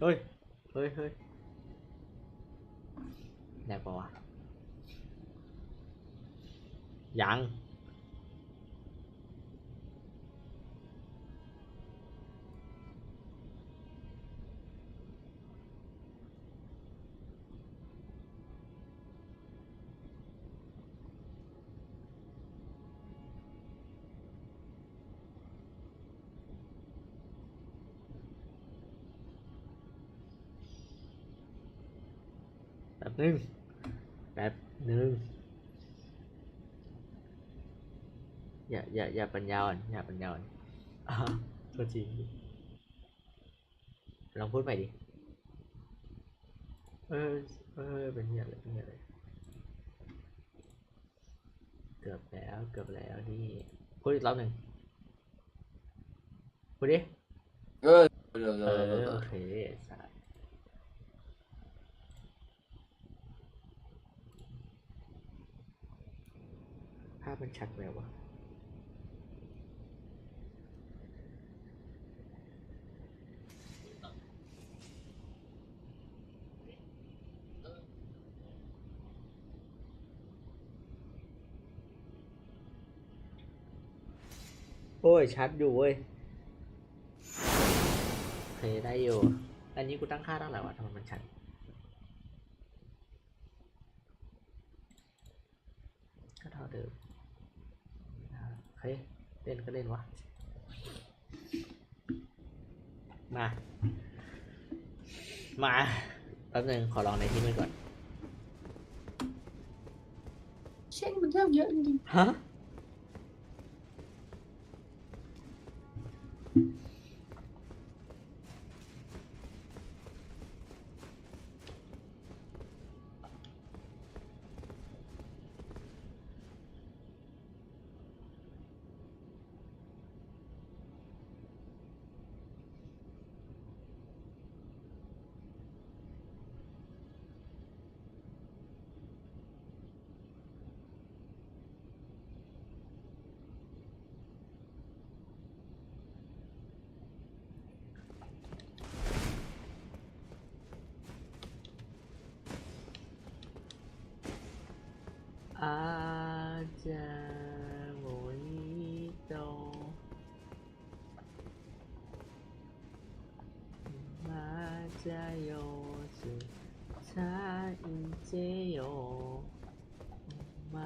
เฮ้ย เฮ้ยเฮ้ยแดกปะวะยัง ป๊บนึงแป๊บนึงอย่าอย่าอย่าปัญญาอ่อนอย่าปัญญาอ่อนอ่าตัวจริงลองพูดใหม่ดิเออเออเป็นเหี้ยอะไรเป็นเหี้ยอะไรเกือบแล้วเกือบแล้วนี่พูดอีกรอบหนึ่งพูดดิเออเออเอเออเอออโอเคสายาพมันชัดไหมวะโอ้ย ชัดอยู่เว้ยเคได้อยู่ อันนี้กูตั้งค่าตั้งหลายวะทำไมมันชัดก็เท่าเดิม เฮ้ยเล่นก็เล่นวะ มา มา แป๊บนึงขอลองในที่มืดก่อน เช่นมันเริ่มเยอะจริงฮะ อาจจะโมนิโตมาจะโยสึชาอิเจโยม